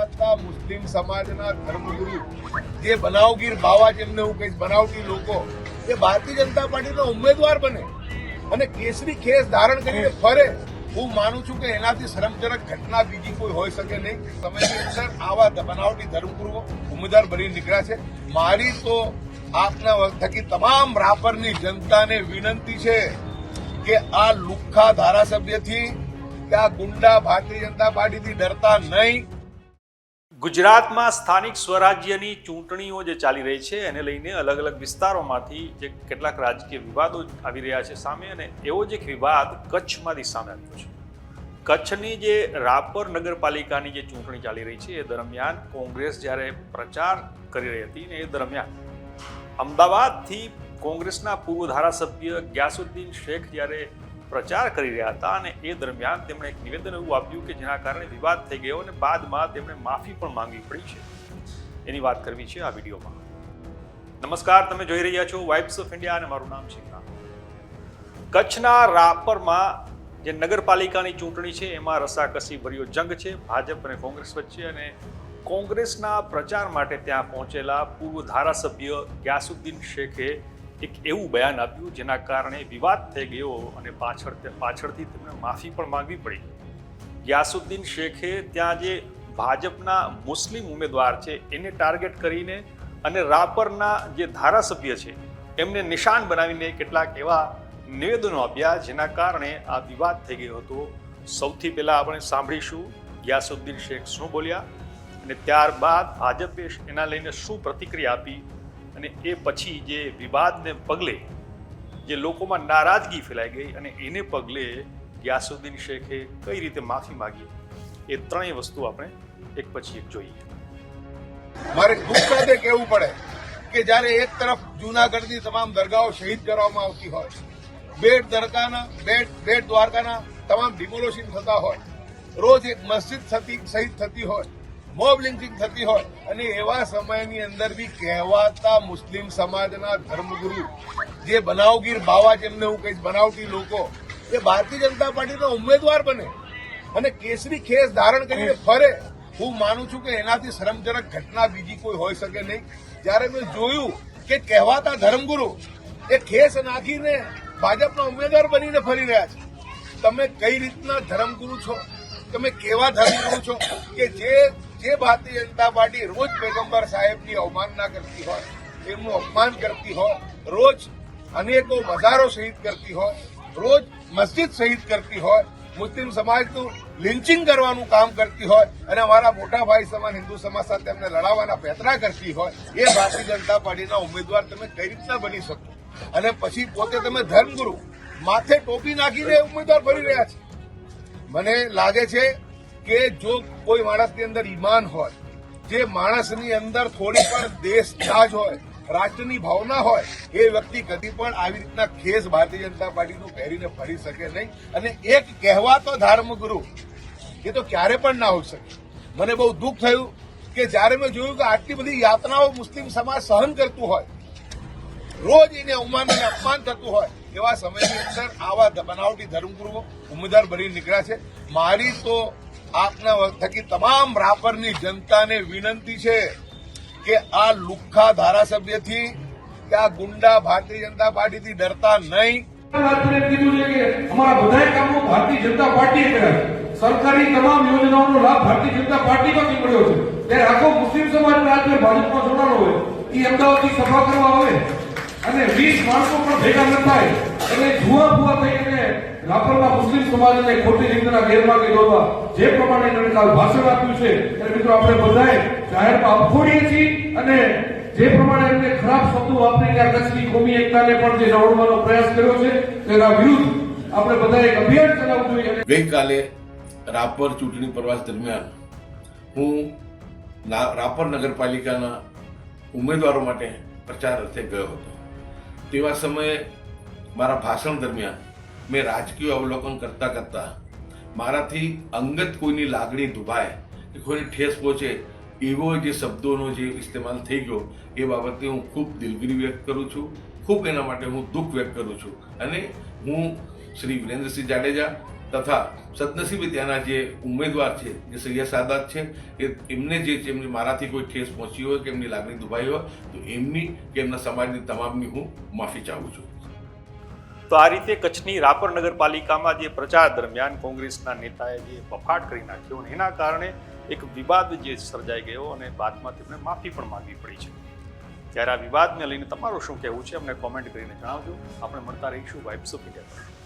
કહેવાતા મુસ્લિમ સમાજના ધર્મગુરુ જે બનાવગીર બાવા જેમને હું કહીશ બનાવટી લોકો, એ ભારતીય જનતા પાર્ટીનો ઉમેદવાર બને અને કેસરી ખેસ ધારણ કરીને ફરે, હું માનું છું કે એનાથી શરમજનક ઘટના બીજી કોઈ હોઈ શકે નહીં. સમયની અંદર આવા બનાવટી ધર્મગુરુઓ ઉમેદવાર બની નીકળ્યા છે. મારી તો આપના થકી તમામ રાપરની જનતાને વિનંતી છે કે આ લુખ્ખા ધારાસભ્યથી, કે આ ગુંડા ભારતીય જનતા પાર્ટીથી ડરતા નહીં. ગુજરાતમાં સ્થાનિક સ્વરાજ્યની ચૂંટણીઓ જે ચાલી રહી છે, એને લઈને અલગ અલગ વિસ્તારોમાંથી જે કેટલાક રાજકીય વિવાદો આવી રહ્યા છે સામે અને એવો જ એક વિવાદ કચ્છમાંથી સામે આવ્યો છે. કચ્છની જે રાપર નગરપાલિકાની જે ચૂંટણી ચાલી રહી છે, એ દરમિયાન કોંગ્રેસ જ્યારે પ્રચાર કરી રહી હતી ને એ દરમિયાન અમદાવાદથી કોંગ્રેસના પૂર્વ ધારાસભ્ય ગ્યાસુદ્દીન શેખ જ્યારે પ્રચાર કરી રહ્યા હતા અને એ દરમિયાન તેમણે એક નિવેદન એવું આપ્યું કે જેના કારણે વિવાદ થઈ ગયો અને બાદમાં તેમણે માફી પણ માંગવી પડી છે. એની વાત કરવી છે આ વિડીયોમાં. નમસ્કાર, તમે જોઈ રહ્યા છો વાઇબ્સ ઓફ ઇન્ડિયા અને મારું નામ છે કચ્છના રાપરમાં જે નગરપાલિકાની ચૂંટણી છે, એમાં રસાકસી ભર્યો જંગ છે, ભાજપ અને કોંગ્રેસ વચ્ચે અને કોંગ્રેસના પ્રચાર માટે ત્યાં પહોંચેલા પૂર્વ ધારાસભ્ય ગ્યાસુદ્દીન શેખે એક એવું બયાન આપ્યું જેના કારણે વિવાદ થઈ ગયો અને પાછળ પાછળથી તેમણે માફી પણ માંગવી પડી. ગ્યાસુદ્દીન શેખે ત્યાં જે ભાજપના મુસ્લિમ ઉમેદવાર છે, એને ટાર્ગેટ કરીને અને રાપરના જે ધારાસભ્ય છે, એમને નિશાન બનાવીને કેટલાક એવા નિવેદનો આપ્યા જેના કારણે આ વિવાદ થઈ ગયો હતો. સૌથી પહેલાં આપણે સાંભળીશું ગ્યાસુદ્દીન શેખ શું બોલ્યા અને ત્યારબાદ ભાજપે એના લઈને શું પ્રતિક્રિયા આપી અને એ પછી જે વિવાદને પગલે જે લોકોમાં નારાજગી ફેલાઈ ગઈ અને એને પગલે ગ્યાસુદ્દીન શેખે કઈ રીતે માફી માગી, એ ત્રણેય વસ્તુ આપણે એક પછી એક જોઈએ. મારે દુઃખ સાથે કહેવું પડે કે જ્યારે એક તરફ જૂનાગઢની તમામ દરગાહો શહીદ કરવામાં આવતી હોય, બેટ દરગાહના બેટ બેટ દ્વારકાના તમામ ડિમોલોશન થતા હોય, રોજ એક મસ્જિદ થતી, શહીદ થતી હોય મોબ લિંચિંગ થતી હોય. અને એવા સમયની અંદર બી કહેવાતા મુસ્લિમ સમાજના ધર્મગુરુ જે બનાવગીર બાવા જેમને હું કહીશ બનાવટી લોકો, એ ભારતીય જનતા પાર્ટીનો ઉમેદવાર બને. અને કેસરી ખેસ ધારણ કરીને ફરે. હું માનું છું કે એનાથી શરમજનક ઘટના બીજી કોઈ હોઈ શકે નહીં. જ્યારે મેં જોયું કે કહેવાતા ધર્મગુરુ એ ખેસ નાખીને ભાજપના ઉમેદવાર બનીને ફરી રહ્યા છે. તમે કઈ રીતના ધર્મગુરુ છો? તમે કેવા ધર્મગુરુ છો? કે જે જે ભારતીય જનતા પાર્ટી રોજ પેગમ્બર સાહેબની અવમાનના કરતી હોય તેમનું અપમાન કરતી હોય, રોજ અનેકો મજારો શહીદ કરતી હોય, રોજ મસ્જિદ શહીદ કરતી હોય, મુસ્લિમ સમાજનું લિન્ચિંગ કરવાનું કામ કરતી હોય અને અમારા મોટા ભાઈ સમાન, હિન્દુ સમાજ સાથે એમને લડાવવાના પેતરા કરતી હોય, એ ભારતીય જનતા પાર્ટીના ઉમેદવાર તમે કઈ રીતના બની શકો? અને પછી પોતે તમે ધર્મગુરુ, માથે ટોપી નાખીને ઉમેદવાર બની રહ્યા છે. મને લાગે છે કે જો કોઈ માણસની અંદર ઈમાન હોય, જે માણસની અંદર થોડી પણ દેશ દેશદાજ હોય, રાષ્ટ્રની ભાવના હોય, એ વ્યક્તિ કદી પણ આવી રીતના ખેસ ભારતીય જનતા પાર્ટીનું પહેરીને ફરી શકે નહીં. અને એક કહેવાતો ધર્મગુરુ, એ તો ક્યારે પણ ના હોઈ શકે. મને બહુ દુઃખ થયું કે જ્યારે મેં જોયું કે આટલી બધી યાતનાઓ મુસ્લિમ સમાજ સહન કરતું હોય, રોજ એને અવમાન અને અપમાન થતું હોય, એવા સમયની અંદર આવા બનાવટી ધર્મગુરુઓ ઉમેદવાર બની નીકળ્યા છે. મારી તો આપના થકી તમામ રાપરની જનતાને વિનંતી છે કે આ લુખ્ખા ધારાસભ્યથી, કે આ ગુંડા ભારતીય જનતા પાર્ટીથી ડરતા નહીં. કીધું છે કે અમારા બધા કામો ભારતીય જનતા પાર્ટીએ કર્યા છે. તમામ યોજનાઓનો લાભ ભારતીય જનતા પાર્ટીમાંથી મળ્યો છે. ત્યારે આખો મુસ્લિમ સમાજ રાજ્ય ભાજપમાં જોડાણો હોય એ અમદાવાદની સભા કરવા આવે. અને વીસ માણસો પણ ભેગા ન થાય. એટલે જુઆ ફુઆ થઈ અને મુસ્લિમ સમાજને ખોટી રીતના ગેરમાર્ગે દોરવા. જે પ્રમાણે એમણે કાલ ભાષણ આપ્યું છે એટલે મિત્રો આપણે બધાએ જાહેરમાં અપખોડીએ છીએ અને જે પ્રમાણે એમને ખરાબ શબ્દો વાપરીને આ કચ્છની કોમી એકતાને પણ જે રવડવાનો પ્રયાસ કર્યો છે, તેના વિરુદ્ધ આપણે બધાએ એક અભિયાન ચલાવવું જોઈએ ગઈકાલે રાપર ચૂંટણી પ્રવાસ દરમિયાન હું રાપર નગરપાલિકાના ઉમેદવારો માટે પ્રચાર અર્થે ગયો હતો. તેવા સમયે મારા ભાષણ દરમિયાન મેં રાજકીય અવલોકન કરતા કરતાં મારાથી અંગત કોઈની લાગણી દુભાય કે કોઈને ઠેસ પહોંચે એવો જે શબ્દોનો જે ઇસ્તેમાલ થઈ ગયો એ બાબતે હું ખૂબ દિલગીરી વ્યક્ત કરું છું. ખૂબ એના માટે હું દુઃખ વ્યક્ત કરું છું. અને હું શ્રી વિરેન્દ્રસિંહ જાડેજા તથા સદનસીબે ત્યાંના જે ઉમેદવાર છે, જે સૈયદ સાદાત છે, એ એમને જે છે, એમને મારાથી કોઈ ઠેસ પહોંચી હોય કે એમની લાગણી દુભાઈ હોય, તો એમની કે એમના સમાજની તમામની હું માફી ચાહું છું. તો આ રીતે કચ્છની રાપર નગરપાલિકામાં જે પ્રચાર દરમિયાન કોંગ્રેસના નેતાએ જે બફાટ કરી નાખ્યો અને એના કારણે એક વિવાદ જે સર્જાઈ ગયો અને બાદમાં તેમને માફી પણ માંગવી પડી છે. ત્યારે આ વિવાદને લઈને તમારું શું કહેવું છે? અમને કોમેન્ટ કરીને જણાવજો. આપણે મળતા રહીશું વાઇબ્સ ઓફ ઇન્ડિયા